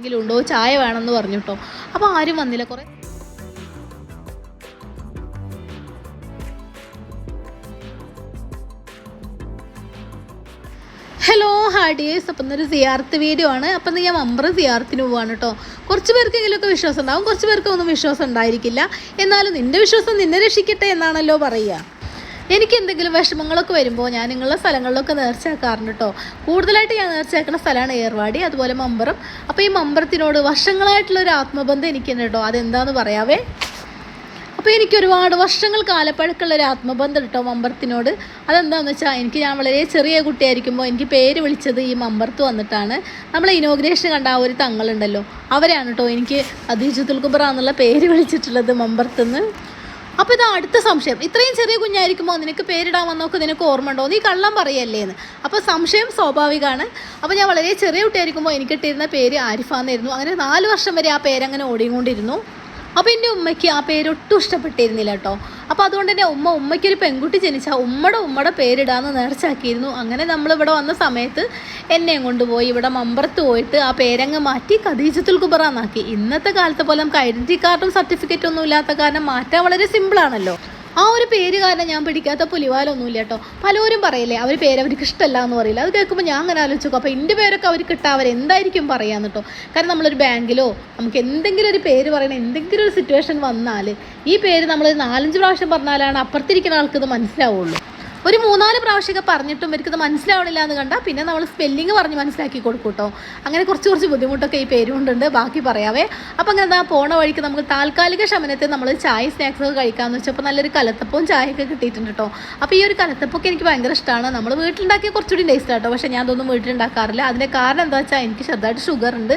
എന്തെങ്കിലും ഉണ്ടോ? ചായ വേണമെന്ന് പറഞ്ഞു കേട്ടോ. അപ്പോൾ ആരും വന്നില്ല. കുറേ ഹലോ ഹാഡിയേഴ്സ് അപ്പം ഇന്നൊരു സിയാർത്ത് വീഡിയോ ആണ്. അപ്പം ഞാൻ മമ്പ്ര സിയാർത്തിന് പോവാണ് കേട്ടോ. കുറച്ച് പേർക്കെങ്കിലുമൊക്കെ വിശ്വാസം ഉണ്ടാവും. കുറച്ച് പേർക്കൊന്നും വിശ്വാസം ഉണ്ടായിരിക്കില്ല. എന്നാലും നിന്റെ വിശ്വാസം നിന്നെ രക്ഷിക്കട്ടെ എന്നാണല്ലോ പറയുക. എനിക്ക് എന്തെങ്കിലും വിഷമങ്ങളൊക്കെ വരുമ്പോൾ ഞാൻ നിങ്ങളുടെ സ്ഥലങ്ങളിലൊക്കെ നേർച്ചയാക്കാറുണ്ട് കേട്ടോ കൂടുതലായിട്ട് ഞാൻ നേർച്ചയാക്കുന്ന സ്ഥലമാണ് ഏർവാടി അതുപോലെ മമ്പറം. അപ്പോൾ ഈ മമ്പറത്തിനോട് വർഷങ്ങളായിട്ടുള്ള ഒരു ആത്മബന്ധം എനിക്കുണ്ട് കേട്ടോ അതെന്താന്ന് പറയാവേ? അപ്പോൾ എനിക്ക് ഒരുപാട് വർഷങ്ങൾ കാലപ്പഴക്കമുള്ള ഒരു ആത്മബന്ധം കേട്ടോ മമ്പറത്തിനോട്. അതെന്താണെന്ന് വെച്ചാൽ എനിക്ക് ഞാൻ വളരെ ചെറിയ കുട്ടിയായിരിക്കുമ്പോൾ എനിക്ക് പേര് വിളിച്ചത് ഈ മമ്പർത്ത് വന്നിട്ടാണ്. നമ്മളെ ഇനോഗ്രേഷൻ കണ്ട ആ ഒരു തങ്ങളുണ്ടല്ലോ അവരാണ് കേട്ടോ എനിക്ക് അദീജുത്തുൽ കുബറ എന്നുള്ള പേര് വിളിച്ചിട്ടുള്ളത് മമ്പറത്തുനിന്ന് അപ്പോൾ ഇതാ അടുത്ത സംശയം. ഇത്രയും ചെറിയ കുഞ്ഞായിരിക്കുമോ നിനക്ക് പേരിടാൻ വന്നോക്ക് നിനക്ക് ഓർമ്മ ഉണ്ടോ നീ കള്ളം പറയല്ലേ എന്ന്. അപ്പോൾ സംശയം സ്വാഭാവികമാണ് അപ്പോൾ ഞാൻ വളരെ ചെറിയ കുട്ടിയായിരിക്കുമ്പോൾ എനിക്കിട്ടിരുന്ന പേര് ആരിഫാന്നായിരുന്നു. അങ്ങനെ നാല് വർഷം വരെ ആ പേരങ്ങനെ ഓടിക്കൊണ്ടിരുന്നു. അപ്പോൾ എന്റെ ഉമ്മയ്ക്ക് ആ പേര് ഒട്ടും ഇഷ്ടപ്പെട്ടിരുന്നില്ല കേട്ടോ. അപ്പോൾ അതുകൊണ്ട് തന്നെ ഉമ്മ ഉമ്മയ്ക്കൊരു പെൺകുട്ടി ജനിച്ചാൽ ഉമ്മയുടെ ഉമ്മയുടെ പേരിടാന്ന് നേർച്ചാക്കിയിരുന്നു അങ്ങനെ നമ്മളിവിടെ വന്ന സമയത്ത് എന്നെയും കൊണ്ടുപോയി ഇവിടെ മമ്പറത്ത് പോയിട്ട് ആ പേരങ്ങ് മാറ്റി ഖദീജത്തുൽ കുബറ എന്നാക്കി ഇന്നത്തെ കാലത്തെ പോലെ നമുക്ക് ഐഡന്റി കാർഡും സർട്ടിഫിക്കറ്റും ഒന്നും ഇല്ലാത്ത കാരണം മാറ്റാൻ വളരെ സിമ്പിളാണല്ലോ. ആ ഒരു പേര് കാരണം ഞാൻ പിടിക്കാത്ത പുലിവാലൊന്നുമില്ല കേട്ടോ പലരും പറയില്ലേ അവർ പേര് അവർക്ക് ഇഷ്ടമല്ല എന്ന് പറയില്ല. അത് കേൾക്കുമ്പോൾ ഞാൻ അങ്ങനെ ആലോചിച്ചു നോക്കും അപ്പോൾ എന്റെ പേരൊക്കെ അവർ കിട്ടാൻ അവർ എന്തായിരിക്കും പറയാന്ന് കേട്ടോ കാരണം നമ്മളൊരു ബാങ്കിലോ നമുക്ക് എന്തെങ്കിലും ഒരു പേര് പറയണ എന്തെങ്കിലും ഒരു സിറ്റുവേഷൻ വന്നാൽ ഈ പേര് നമ്മൾ നാലഞ്ച് പ്രാവശ്യം പറഞ്ഞാലാണ് അപ്പുറത്തിരിക്കുന്ന ആൾക്ക് ഇത് മനസ്സിലാവുള്ളൂ. ഒരു മൂന്നാൽ പ്രാവശ്യമൊക്കെ പറഞ്ഞിട്ടും ഇവർക്കത് മനസ്സിലാവണില്ല എന്ന് കണ്ടാൽ പിന്നെ നമ്മൾ സ്പെല്ലിങ് പറഞ്ഞ് മനസ്സിലാക്കി കൊടുക്കും കേട്ടോ അങ്ങനെ കുറച്ച് കുറച്ച് ബുദ്ധിമുട്ടൊക്കെ ഈ പേരുകൊണ്ടുണ്ട് ബാക്കി പറയാവേ. അപ്പോൾ അങ്ങനെ എന്താ പോണ വഴിക്ക് നമുക്ക് താൽക്കാലിക ശമനത്തെ നമ്മൾ ചായ സ്നാക്സ് ഒക്കെ കഴിക്കാമെന്ന് വെച്ചപ്പോൾ നല്ലൊരു കലത്തപ്പവും ചായയൊക്കെ കിട്ടിയിട്ടുണ്ട് കേട്ടോ അപ്പോൾ ഈ ഒരു കലത്തപ്പൊക്കെ എനിക്ക് ഭയങ്കര ഇഷ്ടമാണ് നമ്മൾ വീട്ടിലുണ്ടാക്കിയ കുറച്ചുകൂടി ടേസ്റ്റ് കേട്ടോ പക്ഷേ ഞാൻ അതൊന്നും വീട്ടിലുണ്ടാക്കാറില്ല. അതിന്റെ കാരണം എന്താ വെച്ചാൽ എനിക്ക് ചെറുതായിട്ട് ഷുഗർ ഉണ്ട്.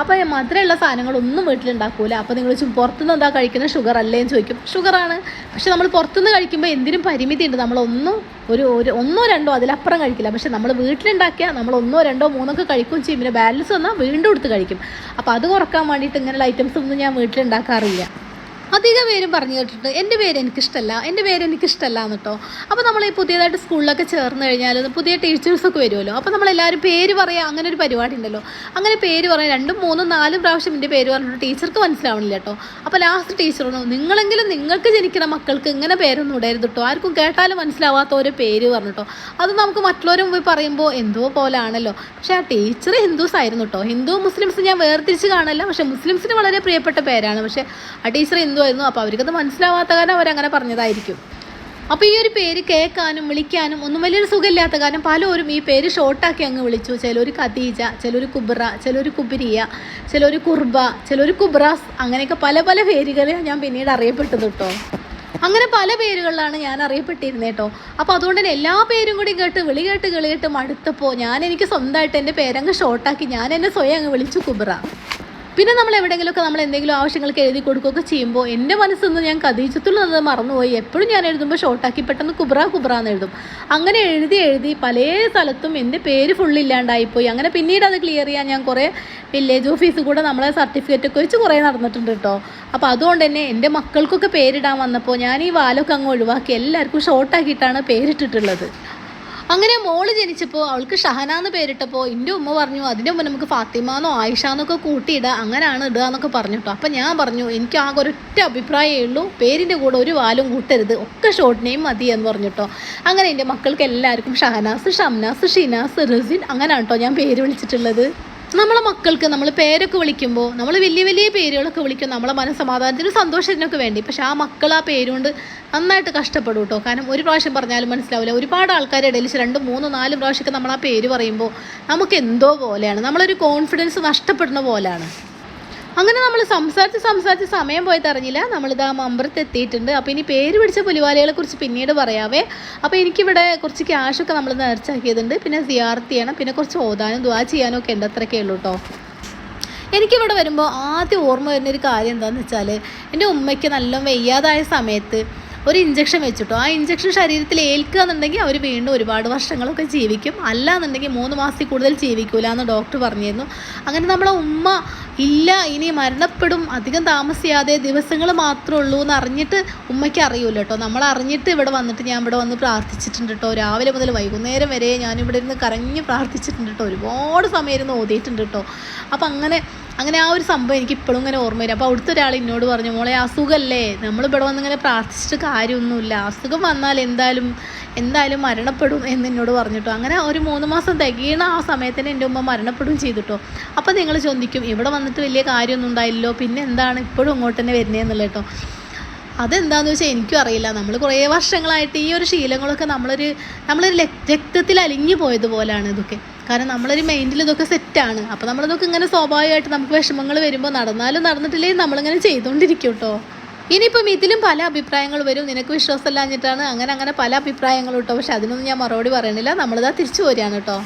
അപ്പോൾ ഈ മധുരമുള്ള സാധനങ്ങളൊന്നും വീട്ടിലുണ്ടാക്കൂല. അപ്പോൾ നിങ്ങൾ ചും പുറത്തുനിന്ന് എന്താ കഴിക്കുന്നത്? ഷുഗർ അല്ലേന്ന് ചോദിക്കും. ഷുഗറാണ് പക്ഷെ നമ്മൾ പുറത്തുനിന്ന് കഴിക്കുമ്പോൾ എന്തിനും പരിമിതി ഉണ്ട്. നമ്മളൊന്നും ഒരു ഒരു ഒന്നോ രണ്ടോ അതിലപ്പുറം കഴിക്കില്ല. പക്ഷെ നമ്മൾ വീട്ടിലുണ്ടാക്കിയ നമ്മൾ ഒന്നോ രണ്ടോ മൂന്നൊക്കെ കഴിക്കുകയും ചെയ്യും. പിന്നെ ബാലൻസ് വന്നാൽ വീണ്ടും എടുത്ത് കഴിക്കും. അപ്പോൾ അത് കുറയ്ക്കാൻ വേണ്ടിയിട്ട് ഇങ്ങനെയുള്ള ഐറ്റംസ് ഒന്നും ഞാൻ വീട്ടിലുണ്ടാക്കാറില്ല. അധികം പേരും പറഞ്ഞു കേട്ടിട്ടുണ്ട് എന്റെ പേര് എനിക്കിഷ്ടമല്ല എന്റെ പേര് എനിക്കിഷ്ടമല്ല എന്ന് കേട്ടോ അപ്പോൾ നമ്മൾ ഈ പുതിയതായിട്ട് സ്കൂളിലൊക്കെ ചേർന്ന് കഴിഞ്ഞാൽ പുതിയ ടീച്ചേഴ്സൊക്കെ വരുമല്ലോ. അപ്പോൾ നമ്മളെല്ലാവരും പേര് പറയുക അങ്ങനെ ഒരു പരിപാടി ഉണ്ടല്ലോ. അങ്ങനെ പേര് പറയാം രണ്ടും മൂന്നും നാലും പ്രാവശ്യം എന്റെ പേര് പറഞ്ഞിട്ട് ടീച്ചർക്ക് മനസ്സിലാവണില്ല കേട്ടോ. അപ്പോൾ ലാസ്റ്റ് ടീച്ചർ പറഞ്ഞു നിങ്ങളെങ്കിലും നിങ്ങൾക്ക് ജനിക്കുന്ന മക്കൾക്ക് ഇങ്ങനെ പേരൊന്നും ഇടരുത് കേട്ടോ ആർക്കും കേട്ടാലും മനസ്സിലാവാത്ത ഒരു പേര് പറഞ്ഞിട്ടോ അത് നമുക്ക് മറ്റുള്ളവരും പോയി പറയുമ്പോൾ എന്തോ പോലാണല്ലോ. പക്ഷേ ആ ടീച്ചർ ഹിന്ദുസ് ആയിരുന്നു കേട്ടോ ഹിന്ദു മുസ്ലിംസ് ഞാൻ വേർതിരിച്ച് കാണല്ല. പക്ഷേ മുസ്ലിംസിന് വളരെ പ്രിയപ്പെട്ട പേരാണ്. പക്ഷേ ആ ടീച്ചർ ഹിന്ദു ആയിരുന്നു അപ്പോൾ അവർക്കത് മനസ്സിലാവാത്ത കാരണം അവരങ്ങനെ പറഞ്ഞതായിരിക്കും. അപ്പോൾ ഈ ഒരു പേര് കേൾക്കാനും വിളിക്കാനും ഒന്നും വലിയൊരു സുഖമില്ലാത്ത കാരണം പലരും ഈ പേര് ഷോർട്ടാക്കി അങ്ങ് വിളിച്ചു. ചിലർ ഖദീജ ചിലർ കുബ്ര ചിലർ കുബിരിയ ചിലർ കുർബ ചിലർ കുബ്രാസ് അങ്ങനെയൊക്കെ പല പല പേരുകളിൽ ഞാൻ പിന്നീട് അറിയപ്പെട്ടത് കേട്ടോ. അങ്ങനെ പല പേരുകളിലാണ് ഞാൻ അറിയപ്പെട്ടിരുന്നത് കേട്ടോ. അപ്പോൾ അതുകൊണ്ട് തന്നെ എല്ലാ പേരും കൂടി കേട്ട് വിളി കേട്ട് കിളി കേട്ട് മടുത്തപ്പോൾ ഞാൻ എനിക്ക് സ്വന്തമായിട്ട് എന്റെ പേരങ്ങ് ഷോർട്ടാക്കി ഞാൻ എന്നെ സ്വയം അങ്ങ് വിളിച്ചു കുബ്ര. പിന്നെ നമ്മൾ എവിടെയെങ്കിലുമൊക്കെ നമ്മൾ എന്തെങ്കിലും ആവശ്യങ്ങൾക്ക് എഴുതി കൊടുക്കുകയൊക്കെ ചെയ്യുമ്പോൾ എന്റെ മനസ്സിൽ ഞാൻ കഥീച്ചത്തുള്ളത് മറന്നുപോയി. എപ്പോഴും ഞാൻ എഴുതുമ്പോൾ ഷോർട്ടാക്കി പെട്ടെന്ന് കുബ്ര കുബ്ര എന്ന് എഴുതും. അങ്ങനെ എഴുതി എഴുതി പല സ്ഥലത്തും എന്റെ പേര് ഫുൾ ഇല്ലാണ്ടായിപ്പോയി. അങ്ങനെ പിന്നീട് അത് ക്ലിയർ ചെയ്യാൻ ഞാൻ കുറേ വില്ലേജ് ഓഫീസ് കൂടെ നമ്മളെ സർട്ടിഫിക്കറ്റ് ഒക്കെ വെച്ച് കുറേ നടന്നിട്ടുണ്ട് കേട്ടോ. അപ്പോൾ അതുകൊണ്ട് തന്നെ എന്റെ മക്കൾക്കൊക്കെ പേരിടാൻ വന്നപ്പോൾ ഞാൻ ഈ വാലൊക്കെ അങ്ങ് ഒഴിവാക്കി. എല്ലാവർക്കും ഷോർട്ടാക്കിയിട്ടാണ് പേരിട്ടിട്ടുള്ളത്. അങ്ങനെ മോൾ ജനിച്ചപ്പോൾ അവൾക്ക് ഷഹന എന്ന് പേരിട്ടപ്പോൾ എന്റെ ഉമ്മ പറഞ്ഞു അതിന്റെ ഉമ്മ നമുക്ക് ഫാത്തിമ എന്നോ ആയിഷ എന്നൊക്കെ കൂട്ടിയിടുക അങ്ങനെയാണ് ഇടുക എന്നൊക്കെ പറഞ്ഞു കേട്ടോ. അപ്പം ഞാൻ പറഞ്ഞു എനിക്ക് ആകെ ഒരൊറ്റ അഭിപ്രായമേ ഉള്ളൂ പേരിന്റെ കൂടെ ഒരു വാലും കൂട്ടരുത് ഒക്കെ ഷോർട്ട് നെയിം മതി എന്ന് പറഞ്ഞു കേട്ടോ. അങ്ങനെ എന്റെ മക്കൾക്ക് എല്ലാവർക്കും ഷഹനാസ് ഷംനാസ് ഷിനാസ് റസിൻ അങ്ങനെയാണ് കേട്ടോ ഞാൻ പേര് വിളിച്ചിട്ടുള്ളത്. നമ്മളെ മക്കൾക്ക് നമ്മൾ പേരൊക്കെ വിളിക്കുമ്പോൾ നമ്മൾ വലിയ വലിയ പേരുകളൊക്കെ വിളിക്കും. നമ്മളെ മനസ്സമാധാനത്തിനും സന്തോഷത്തിനൊക്കെ വേണ്ടി. പക്ഷേ ആ മക്കൾ ആ പേരുകൊണ്ട് നന്നായിട്ട് കഷ്ടപ്പെടും കേട്ടോ കാരണം ഒരു പ്രാവശ്യം പറഞ്ഞാലും മനസ്സിലാവില്ല. ഒരുപാട് ആൾക്കാരുടെ ഇടയിൽ രണ്ട് മൂന്ന് നാല് പ്രാവശ്യമൊക്കെ നമ്മൾ ആ പേര് പറയുമ്പോൾ നമുക്ക് എന്തോ പോലെയാണ്. നമ്മളൊരു കോൺഫിഡൻസ് നഷ്ടപ്പെടുന്ന പോലെയാണ്. അങ്ങനെ നമ്മൾ സംസാരിച്ച് സംസാരിച്ച് സമയം പോയത് അറിഞ്ഞില്ല. നമ്മളിത് ആ മമ്പറത്ത് എത്തിയിട്ടുണ്ട്. അപ്പോൾ ഇനി പേര് പിടിച്ച പുലിവാലികളെ കുറിച്ച് പിന്നീട് പറയാവേ. അപ്പോൾ എനിക്കിവിടെ കുറച്ച് ക്യാഷൊക്കെ നമ്മൾ നേർച്ചാക്കിയതുണ്ട് പിന്നെ സിയാർത്ത് ചെയ്യണം. പിന്നെ കുറച്ച് ഓതാനും ദ്വാ ചെയ്യാനും ഒക്കെ ഉണ്ട്. അത്രയൊക്കെ ഉള്ളൂ കേട്ടോ എനിക്കിവിടെ വരുമ്പോൾ ആദ്യം ഓർമ്മ വരുന്നൊരു കാര്യം എന്താണെന്ന് വെച്ചാൽ എന്റെ ഉമ്മയ്ക്ക് നല്ല വയ്യാതായ സമയത്ത് ഒരു ഇഞ്ചക്ഷൻ വെച്ചിട്ടോ. ആ ഇഞ്ചക്ഷൻ ശരീരത്തിൽ ഏൽക്കുക എന്നുണ്ടെങ്കിൽ അവർ വീണ്ടും ഒരുപാട് വർഷങ്ങളൊക്കെ ജീവിക്കും. അല്ല എന്നുണ്ടെങ്കിൽ മൂന്ന് മാസത്തിൽ കൂടുതൽ ജീവിക്കൂല എന്ന് ഡോക്ടർ പറഞ്ഞിരുന്നു. അങ്ങനെ നമ്മളെ ഉമ്മ ഇല്ല ഇനി മരണപ്പെടും അധികം താമസിയാതെ ദിവസങ്ങൾ മാത്രമേ ഉള്ളൂ എന്ന് അറിഞ്ഞിട്ട് ഉമ്മയ്ക്ക് അറിയൂല കേട്ടോ. നമ്മൾ അറിഞ്ഞിട്ട് ഇവിടെ വന്നിട്ട് ഞാൻ ഇവിടെ വന്ന് പ്രാർത്ഥിച്ചിട്ടുണ്ട് കേട്ടോ. രാവിലെ മുതൽ വൈകുന്നേരം വരെ ഞാൻ ഇവിടെ ഇരുന്ന് കരഞ്ഞ് പ്രാർത്ഥിച്ചിട്ടുണ്ട് കേട്ടോ. ഒരുപാട് സമയം ഇരുന്ന് ഓതിയിട്ടുണ്ട് കേട്ടോ. അപ്പം അങ്ങനെ അങ്ങനെ ആ ഒരു സംഭവം എനിക്ക് ഇപ്പോഴും ഇങ്ങനെ ഓർമ്മ വരും. അപ്പോൾ അവിടുത്തെ ഒരാൾ എന്നോട് പറഞ്ഞു മോളെ അസുഖമല്ലേ നമ്മൾ ഇവിടെ വന്ന് ഇങ്ങനെ പ്രാർത്ഥിച്ചിട്ട് കാര്യമൊന്നുമില്ല. അസുഖം വന്നാൽ എന്തായാലും എന്തായാലും മരണപ്പെടും എന്ന് എന്നോട് പറഞ്ഞിട്ടോ അങ്ങനെ ഒരു മൂന്ന് മാസം തികയണ ആ സമയത്തിന് എന്റെ ഉമ്മ മരണപ്പെടും ചെയ്തിട്ടോ അപ്പോൾ നിങ്ങൾ ചോദിക്കും ഇവിടെ വന്നിട്ട് വലിയ കാര്യമൊന്നും ഉണ്ടായില്ലല്ലോ. പിന്നെ എന്താണ് ഇപ്പോഴും ഇങ്ങോട്ട് തന്നെ വരുന്നതെന്നുള്ളത് കേട്ടോ അതെന്താന്ന് വെച്ചാൽ എനിക്കും അറിയില്ല. നമ്മൾ കുറേ വർഷങ്ങളായിട്ട് ഈ ഒരു ശീലങ്ങളൊക്കെ നമ്മളൊരു നമ്മളൊരു രക്- രക്തത്തിൽ അലിഞ്ഞു പോയതുപോലാണ് ഇതൊക്കെ. കാരണം നമ്മളൊരു മൈൻഡിൽ ഇതൊക്കെ സെറ്റാണ് അപ്പോൾ നമ്മളിതൊക്കെ ഇങ്ങനെ സ്വാഭാവികമായിട്ട് നമുക്ക് വിഷമങ്ങൾ വരുമ്പോൾ നടന്നാലും നടന്നിട്ടില്ലേ നമ്മളിങ്ങനെ ചെയ്തുകൊണ്ടിരിക്കും കേട്ടോ ഇനിയിപ്പം ഇതിലും പല അഭിപ്രായങ്ങൾ വരും. നിനക്ക് വിശ്വാസമില്ലാഞ്ഞിട്ടാണ് അങ്ങനെ അങ്ങനെ പല അഭിപ്രായങ്ങളും കേട്ടോ പക്ഷെ അതിനൊന്നും ഞാൻ മറുപടി പറയണില്ല. നമ്മളിതാ തിരിച്ചു പോരുകയാണ് കേട്ടോ.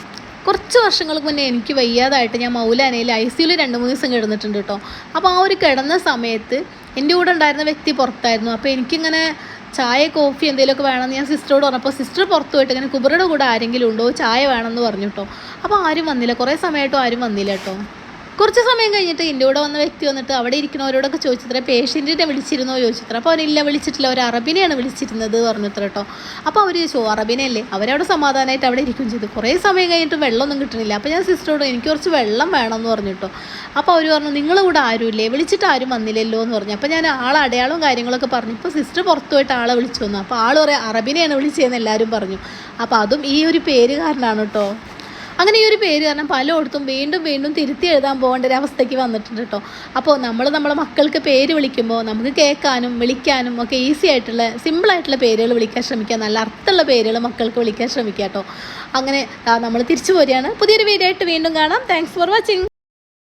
കുറച്ച് വർഷങ്ങൾക്ക് മുന്നേ എനിക്ക് വയ്യാതായിട്ട് ഞാൻ മൗലാനയിൽ ഐ സിയിൽ രണ്ട് മൂന്ന് ദിവസം കിടന്നിട്ടുണ്ട് കേട്ടോ. അപ്പോൾ ആ ഒരു കിടന്ന സമയത്ത് എന്റെ കൂടെ ഉണ്ടായിരുന്ന വ്യക്തി പുറത്തായിരുന്നു. അപ്പോൾ എനിക്കിങ്ങനെ ചായ കോഫി എന്തെങ്കിലുമൊക്കെ വേണമെന്ന് ഞാൻ സിസ്റ്ററോട് പറഞ്ഞപ്പോൾ സിസ്റ്റർ പുറത്ത് പോയിട്ട് ഇങ്ങനെ കുബറയുടെ കൂടെ ആരെങ്കിലും ഉണ്ടോ? ചായ വേണമെന്ന് പറഞ്ഞു കേട്ടോ. അപ്പോൾ ആരും വന്നില്ല. കുറേ സമയമായിട്ടും ആരും വന്നില്ല കേട്ടോ. കുറച്ച് സമയം കഴിഞ്ഞിട്ട് എന്റെ കൂടെ വന്ന വ്യക്തി വന്നിട്ട് അവിടെ ഇരിക്കുന്നവരോടൊക്കെ ചോദിച്ചത്ര പേഷ്യന്റിനെ വിളിച്ചിരുന്നോ ചോദിച്ചത്ര അപ്പോൾ അവരില്ല വിളിച്ചിട്ടില്ല. ഒരു അറബിനെയാണ് വിളിച്ചിരുന്നത് പറഞ്ഞത്ര കേട്ടോ. അപ്പോൾ അവർ ചോദിച്ചു അറബിനല്ലേ അവരവിടെ സമാധാനമായിട്ട് അവിടെ ഇരിക്കും ചെയ്തു. കുറേ സമയം കഴിഞ്ഞിട്ട് വെള്ളമൊന്നും കിട്ടണില്ല അപ്പോൾ ഞാൻ സിസ്റ്ററോട് എനിക്ക് കുറച്ച് വെള്ളം വേണമെന്ന് പറഞ്ഞു കേട്ടോ. അപ്പോൾ അവർ പറഞ്ഞു നിങ്ങളെ കൂടെ ആരുമില്ലേ? വിളിച്ചിട്ട് ആരും വന്നില്ലല്ലോ എന്ന് പറഞ്ഞു. അപ്പോൾ ഞാൻ ആളെ അടയാളവും കാര്യങ്ങളൊക്കെ പറഞ്ഞു. ഇപ്പോൾ സിസ്റ്റർ പുറത്തു പോയിട്ട് ആളെ വിളിച്ചു വന്നു. അപ്പോൾ ആൾ പറയാം അറബിനെയാണ് വിളിച്ചതെന്ന് എല്ലാവരും പറഞ്ഞു. അപ്പോൾ അതും ഈ ഒരു പേര് കാരണമാണ് കേട്ടോ. അങ്ങനെ ഈ ഒരു പേര് കാരണം പലയിടത്തും വീണ്ടും വീണ്ടും തിരുത്തി എഴുതാൻ പോകേണ്ട ഒരു അവസ്ഥയ്ക്ക് വന്നിട്ടുണ്ട് കേട്ടോ. അപ്പോൾ നമ്മൾ നമ്മുടെ മക്കൾക്ക് പേര് വിളിക്കുമ്പോൾ നമുക്ക് കേൾക്കാനും വിളിക്കാനും ഒക്കെ ഈസി ആയിട്ടുള്ള സിമ്പിളായിട്ടുള്ള പേരുകൾ വിളിക്കാൻ ശ്രമിക്കുക. നല്ല അർത്ഥമുള്ള പേരുകൾ മക്കൾക്ക് വിളിക്കാൻ ശ്രമിക്കുക കേട്ടോ. അങ്ങനെ നമ്മൾ തിരിച്ചു പോരുകയാണ്. പുതിയൊരു വീഡിയോ ആയിട്ട് വീണ്ടും കാണാം. Thanks for watching